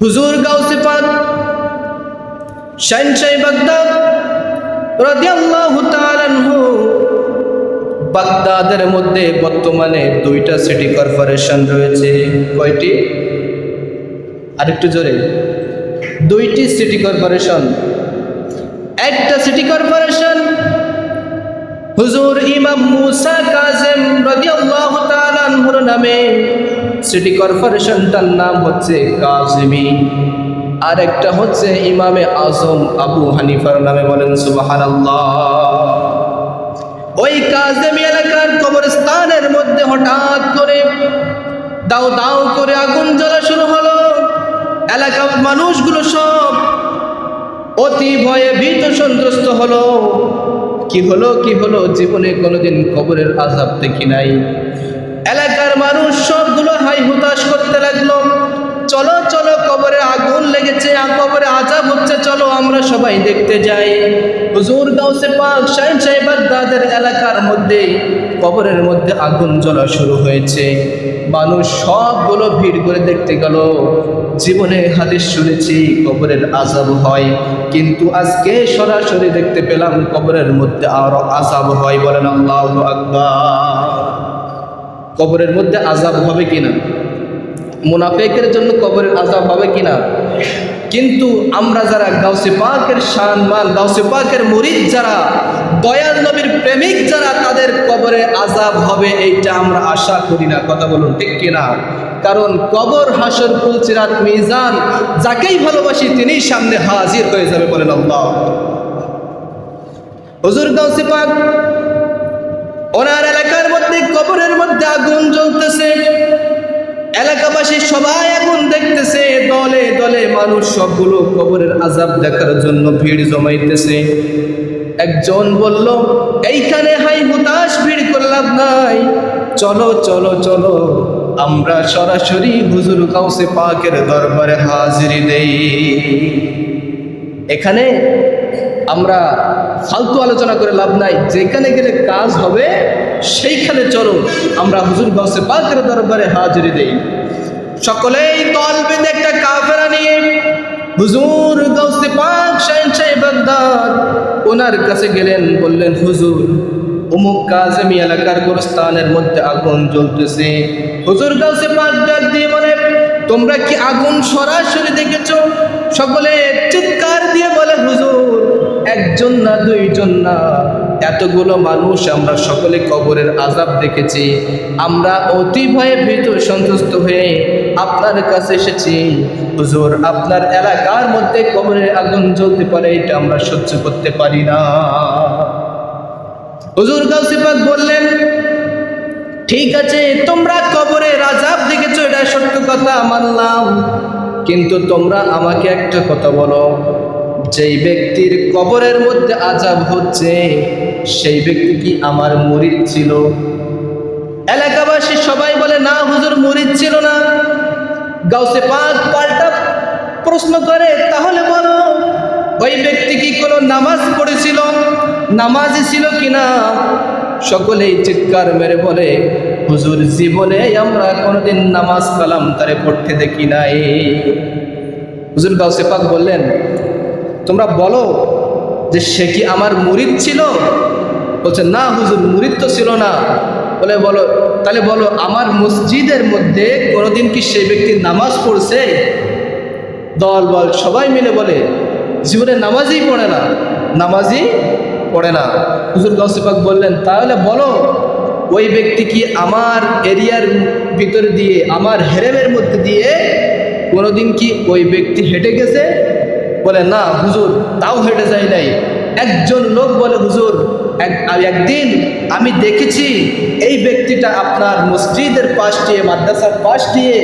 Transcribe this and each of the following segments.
হুজুর গাউসে পাক শাইনশাই বাগদাদ, রাদিয়াল্লাহু তাআলা আনহু, বাগদাদের মধ্যে বর্তমানে দুইটা সিটি কর্পোরেশন রয়েছে। কয়টি? আরেকটু জোরে। দুইটি সিটি কর্পোরেশন একটা সিটি কর্পোরেশন হুজুর ইমাম মুসা কাজেম রাদিয়াল্লাহু তাআলা আনহুর নামে। সিটি কর্পোরেশনটার নাম হচ্ছে কাজিমি আর একটা হচ্ছে ইমামে আজম আবু হানিফার নামে বলেন, সুবহানাল্লাহ। ওই কাজেমি এলাকার কবরস্থানের মধ্যে হঠাৎ করে দাও দাও করে আগুন জ্বলা শুরু হলো। এলাকার মানুষগুলো সব অতি ভয়ে ভীত সন্ত্রস্ত হলো। কি হলো কি হলো? জীবনে কোনোদিন কবরের আজাব দেখি নাই। এলাকার মানুষ সবগুলো হাই হুতাশ করতে লাগল। চলো চলো, কবরে আগুন লেগেছে কবরে আজাব হচ্ছে, চলো আমরা সবাই দেখতে যাই। হুজুর গাউসে পাক, শাহিন সাহেবার দাদের এলাকার মধ্যে, কবরের মধ্যে আগুন জ্বলা শুরু হয়েছে। মানুষ সবগুলো ভিড় করে দেখতে গেল। জীবনে হাদিস শুনেছি, কবরের আজাব হয়। কিন্তু আজকে সরাসরি দেখতে পেলাম, কবরের মধ্যে আরও আজাব হয় বলেন আল্লাহ আকবার। কবরের মধ্যে আজাব হবে কিনা? মুনাফেকের জন্য কবরের আজাব হবে কিনা? কিন্তু আমরা যারা গাউসে পাকের সম্মান গাউসে পাকের মুরিদ যারা, দয়াল নবীর প্রেমিক যারা, তাদের কবরে আজাব হবে এইটা আমরা আশা করি না। কথা বলুন ঠিক কিনা? কারণ কবর, হাসর কুলচিরাত মিজান, যাকেই ভালোবাসি তিনি সামনে হাজির হয়ে যাবে বলেন আল্লাহ। হুজুর গাউসে পাক ওনার এলাকার মধ্যে কবরের মধ্যে আগুন জ্বলতেছে। এলাকাবাসী সবাই আগুন দেখতেছে, দলে দলে মানুষ সবগুলো কবরের আজাব দেখার জন্য ভিড় জমাইতেছে। একজন বলল, এইখানে হাই হুতাশ, ভিড় করলাম নাই। চলো চলো চলো, আমরা সরাসরি হুজুর কাউসে পাকের দরবারে হাজিরি দেই। এখানে আমরা ফালতু আলোচনা করে লাভ নাই। যেখানে গেলে কাজ হবে, সেইখানে চলো। আমরা হুজুর গাউসে পাকের দরবারে হাজিরি দেই। সকলেই দল বেঁধে একটা কাফেরা নিয়ে, হুজুর গাউসে পাক শাহিন সাহেব বাগদাদ, ওনার কাছে গেলেন, বললেন, হুজুর, অমুক কাজেমি এলাকার গোরস্থানের মধ্যে আগুন জ্বলতেছে। হুজুর গাউসে পাক ডাক দিয়ে বলে, তোমরা কি আগুন সরাসরি দেখেছ? সকলে হুজুর একজন না দুইজন না, এতগুলো মানুষ আমরা সকলে কবরের আজাব দেখেছি। আমরা অতি ভয়ে ভীত, সন্তুষ্ট হয়ে আপনার কাছে এসেছি। হুজুর, আপনার এলাকার মধ্যে কবরের আগুন জ্বলতে পারে, এটা আমরা সহ্য করতে পারি না। হুজুর গাউসিপাক বললেন, ঠিক আছে, তোমরা কবরের আজাব দেখেছ, এটা সত্য কথা, মানলাম। কিন্তু তোমরা আমাকে একটা কথা বলো। যেই ব্যক্তির কবরের মধ্যে আজাব হচ্ছে, সেই ব্যক্তি কি আমার মুরিদ ছিল? এলাকাবাসী সবাই বলে, না, হুজুর, মুরিদ ছিল না। গাউসে পাক পাল্টা প্রশ্ন করে, তাহলে বলো, ওই ব্যক্তি কি কোনো নামাজ পড়েছিল? নামাজি ছিল কিনা? সকলেই চিৎকার মেরে বলে, হুজুর, জীবনে আমরা কোনোদিন নামাজ কালাম তারে পড়তে দেখি নাই। হুজুর গাউসে পাক বললেন তোমরা বলো যে সে কি আমার মুরিদ ছিল? বলছে, না হুজুর, মুরিদ তো ছিল না। বলে বলো, তাহলে বলো, আমার মসজিদের মধ্যে কোনোদিন কি সেই ব্যক্তি নামাজ পড়ছে? দল, বল, সবাই মিলে বলে, জীবনে নামাজই পড়ে না, নামাজই পড়ে না। হুজুর গৌসিপাক বললেন, তাহলে বলো, ওই ব্যক্তি কি আমার এরিয়ার ভিতর দিয়ে, আমার হেরেমের মধ্যে দিয়ে কোনোদিন কি ওই ব্যক্তি হেঁটে গেছে? বলে, না, হুজুর, তাও হেঁটে যায় নাই। একজন লোক বলে, হুজুর, এক একদিন, আমি দেখেছি এই ব্যক্তিটা আপনার মসজিদের পাশ দিয়ে, মাদ্রাসার পাশ দিয়ে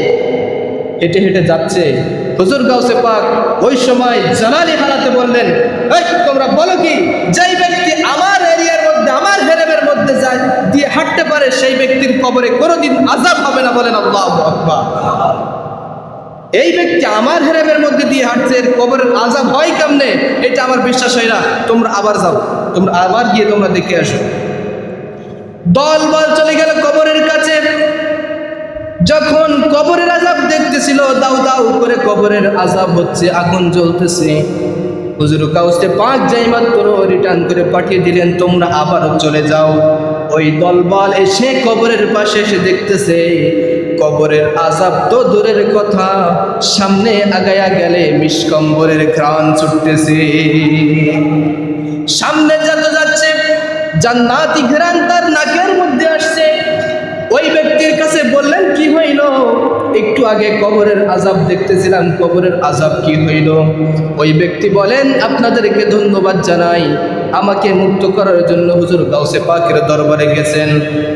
হেঁটে হেঁটে যাচ্ছে। হুজুর গাউসে পাক ওই সময় জানালি হারাতে বললেন তোমরা বলো কি, যেই ব্যক্তি আমার এরিয়ার মধ্যে, আমার হেরেমের মধ্যে যায়, দিয়ে হাঁটতে পারে, সেই ব্যক্তির কবরে কোনোদিন আজাব হবে না বলেন আল্লাহ আকবার। এই ব্যক্তি আমার হেরেমের মধ্যে দিয়ে হাঁটছে কবরের আজাব হয় কেমনে? এটা আমার বিশ্বাস হয় না। তোমরা আবার যাও, তোমরা আবার গিয়ে তোমরা দেখে আসো। দল বল চলে গেল কবরের কাছে। যখন কবরের আজাব দেখতেছিল দাউ দাউ করে কবরের আজাব হচ্ছে, আগুন জ্বলতেছে। হুজুর কাউসে পাঁচ যাই মাত্র রিটার্ন করে পাঠিয়ে দিলেন, তোমরা আবারও চলে যাও। ওই দলবল এসে কবরের পাশে এসে দেখতেছে কবরের আজাব তো দূরের কথা। সামনে আগায়া গেলে মিসকম্বরের ঘ্রাণ ছুটতেছে। সামনে যত যাচ্ছে, জান্নাতি ঘ্রাণ তার নাকের মধ্যে আসছে। ওই ব্যক্তির কাছে বললেন, কি হইল? একটু আগে কবরের আজাব দেখতেছিলাম, কবরের আজাব কি হইল? ওই ব্যক্তি বলেন, আপনাদেরকে ধন্যবাদ জানাই। আমাকে মুক্ত করার জন্য হুজুর গাউসে পাকের দরবারে গেছেন।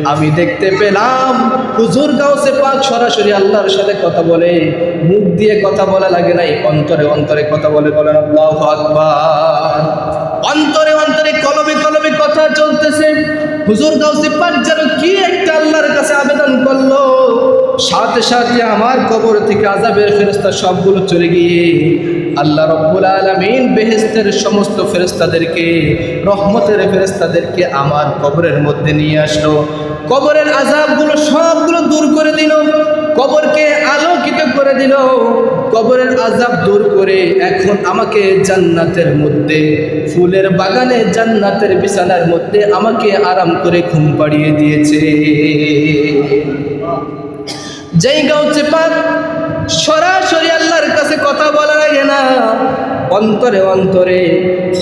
আমি দেখতে পেলাম হুজুর গাউসে পাক সরাসরি আল্লাহর সাথে কথা বলে, মুখ দিয়ে কথা বলা লাগে নাই, অন্তরে অন্তরে কথা বলে বলেন, আল্লাহু আকবার। অন্তরে অন্তরে কলবে কলবে কথা চলতেছে। হুজুর গাউসে পাক যেন কি একটা আল্লাহর কাছে আবেদন করল। সাথে সাথে আমার কবর থেকে আজাবের ফেরেস্তা সবগুলো চলে গিয়ে আল্লাহ রব্বুল আলমিন বেহেস্তের সমস্ত ফেরেস্তাদেরকে রহমতের ফেরেস্তাদেরকে আমার কবরের মধ্যে নিয়ে আসলো। কবরের আজাবগুলো সবগুলো দূর করে দিল, কবরকে আলোকিত করে দিল। কবরের আজাব দূর করে এখন আমাকে জান্নাতের মধ্যে, ফুলের বাগানে জান্নাতের বিছানার মধ্যে আমাকে আরাম করে ঘুম পাড়িয়ে দিয়েছে। যেই গাউছে পাক, সরাসরি আল্লাহর কাছে কথা বলা লাগে না অন্তরে অন্তরে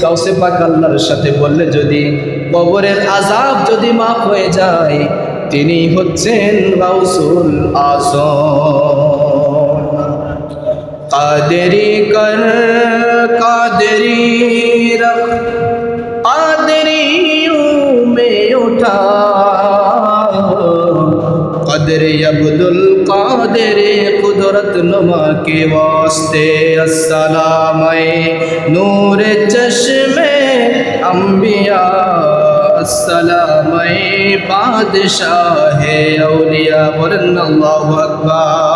কাউসে পাকাল্লার সাথে বললে যদি কবরের আজাব যদি মাফ হয়ে যায়, তিনি হচ্ছেন গাউসুল আস কাদেরি কর, কাদেরি রখ মে ওঠা আব্দুল কাদের के वास्ते अस्सलाम नूर चश्मे अम्बिया अस्सलाम बादशाह औलिया वरन अल्लाहु अकबर